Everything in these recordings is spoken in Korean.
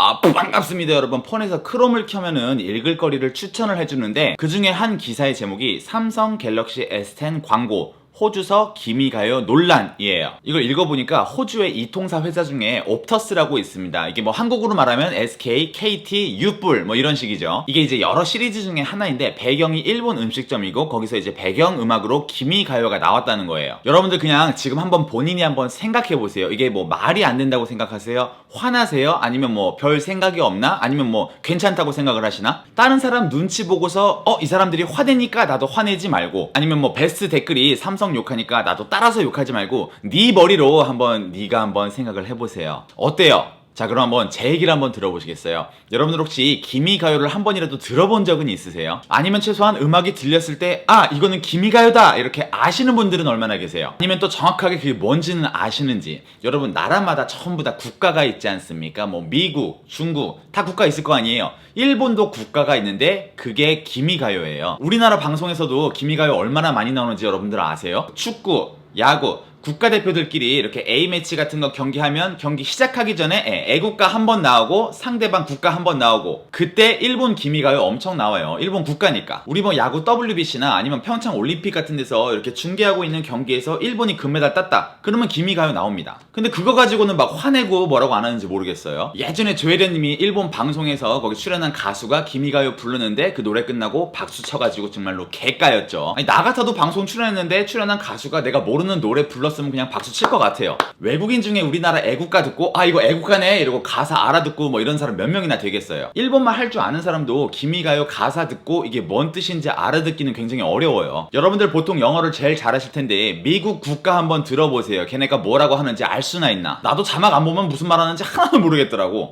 아 반갑습니다 여러분. 폰에서 크롬을 켜면은 읽을 거리를 추천을 해주는데 그 중에 한 기사의 제목이 삼성 갤럭시 S10 광고 호주서 기미가요 논란이에요. 이걸 읽어보니까 호주의 이통사 회사 중에 옵터스라고 있습니다. 이게 뭐 한국으로 말하면 SK, KT, 유뿔 뭐 이런 식이죠. 이게 이제 여러 시리즈 중에 하나인데 배경이 일본 음식점이고 거기서 이제 배경 음악으로 기미가요가 나왔다는 거예요. 여러분들 그냥 지금 한번 본인이 한번 생각해 보세요. 이게 뭐 말이 안 된다고 생각하세요? 화나세요? 아니면 뭐 별 생각이 없나? 아니면 뭐 괜찮다고 생각을 하시나? 다른 사람 눈치 보고서 어 이 사람들이 화내니까 나도 화내지 말고 아니면 뭐 베스트 댓글이 삼성 욕하니까 나도 따라서 욕하지 말고 네 머리로 한번 네가 한번 생각을 해보세요. 어때요? 자 그럼 한번 제 얘기를 한번 들어보시겠어요? 여러분들 혹시 기미 가요를 한 번이라도 들어본 적은 있으세요? 아니면 최소한 음악이 들렸을 때 아 이거는 기미 가요다 이렇게 아시는 분들은 얼마나 계세요? 아니면 또 정확하게 그게 뭔지는 아시는지 여러분 나라마다 전부 다 국가가 있지 않습니까? 뭐 미국, 중국 다 국가 있을 거 아니에요? 일본도 국가가 있는데 그게 기미 가요예요. 우리나라 방송에서도 기미 가요 얼마나 많이 나오는지 여러분들 아세요? 축구, 야구 국가대표들끼리 이렇게 A매치 같은 거 경기하면 경기 시작하기 전에 예, 애국가 한 번 나오고 상대방 국가 한 번 나오고 그때 일본 기미가요 엄청 나와요. 일본 국가니까. 우리 뭐 야구 WBC나 아니면 평창 올림픽 같은 데서 이렇게 중계하고 있는 경기에서 일본이 금메달 땄다. 그러면 기미가요 나옵니다. 근데 그거 가지고는 막 화내고 뭐라고 안 하는지 모르겠어요. 예전에 조혜련님이 일본 방송에서 거기 출연한 가수가 기미가요 부르는데 그 노래 끝나고 박수 쳐가지고 정말로 개까였죠. 아니 나 같아도 방송 출연했는데 출연한 가수가 내가 모르는 노래 불렀 으면 그냥 박수 칠 것 같아요. 외국인 중에 우리나라 애국가 듣고 아 이거 애국가네 이러고 가사 알아듣고 뭐 이런 사람 몇 명이나 되겠어요. 일본말 할 줄 아는 사람도 기미가요 가사 듣고 이게 뭔 뜻인지 알아듣기는 굉장히 어려워요. 여러분들 보통 영어를 제일 잘하실 텐데 미국 국가 한번 들어보세요. 걔네가 뭐라고 하는지 알 수나 있나? 나도 자막 안 보면 무슨 말 하는지 하나도 모르겠더라고.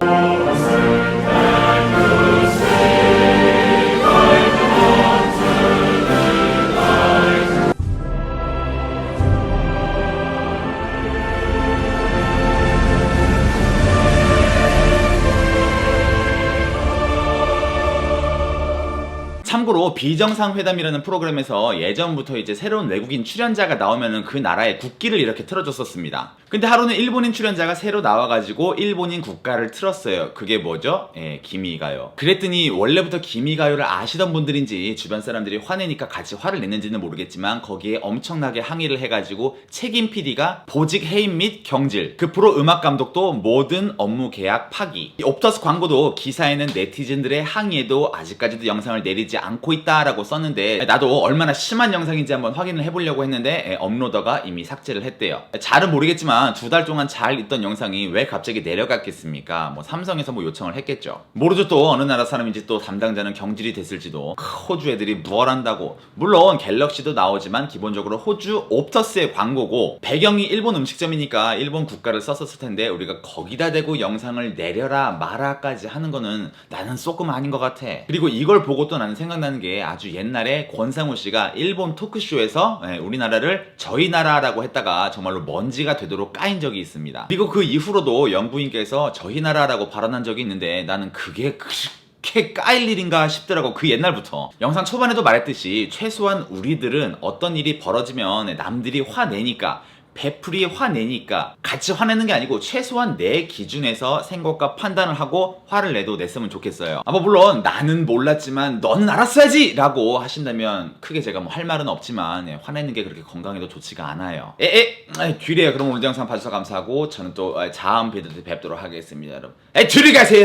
참고로 비정상 회담이라는 프로그램에서 예전부터 이제 새로운 외국인 출연자가 나오면은 그 나라의 국기를 이렇게 틀어줬었습니다. 근데 하루는 일본인 출연자가 새로 나와가지고 일본인 국가를 틀었어요. 그게 뭐죠? 예, 기미가요. 그랬더니 원래부터 기미가요를 아시던 분들인지 주변 사람들이 화내니까 같이 화를 냈는지는 모르겠지만 거기에 엄청나게 항의를 해가지고 책임 PD가 보직 해임 및 경질, 그 프로 음악 감독도 모든 업무 계약 파기. 이 옵터스 광고도 기사에는 네티즌들의 항의에도 아직까지도 영상을 내리지 않고 있다라고 썼는데 나도 얼마나 심한 영상인지 한번 확인을 해보려고 했는데 예, 업로더가 이미 삭제를 했대요. 잘은 모르겠지만 두 달 동안 잘 있던 영상이 왜 갑자기 내려갔겠습니까? 뭐 삼성에서 뭐 요청을 했겠죠. 모르죠 또 어느 나라 사람인지 또 담당자는 경질이 됐을지도 크, 호주 애들이 뭘 한다고 물론 갤럭시도 나오지만 기본적으로 호주 옵터스의 광고고 배경이 일본 음식점이니까 일본 국가를 썼었을 텐데 우리가 거기다 대고 영상을 내려라 마라까지 하는 거는 나는 조금 아닌 것 같아. 그리고 이걸 보고 또 나는 생각나는 게 아주 옛날에 권상우 씨가 일본 토크쇼에서 예, 우리나라를 저희 나라라고 했다가 정말로 먼지가 되도록 까인 적이 있습니다. 그리고 그 이후로도 영부인께서 저희 나라라고 발언한 적이 있는데 나는 그게 그렇게 까일 일인가 싶더라고 그 옛날부터 영상 초반에도 말했듯이 최소한 우리들은 어떤 일이 벌어지면 남들이 화내니까 베풀이 화내니까 같이 화내는 게 아니고 최소한 내 기준에서 생각과 판단을 하고 화를 내도 냈으면 좋겠어요. 아뭐 물론 나는 몰랐지만 너는 알았어야지 라고 하신다면 크게 제가 뭐 할 말은 없지만 예, 화내는 게 그렇게 건강에도 좋지가 않아요. 에에 귀래요. 그럼 오늘 영상 봐주셔서 감사하고 저는 또 아, 다음 비디오 때 뵙도록 하겠습니다 여러분. 에 둘이 가세요.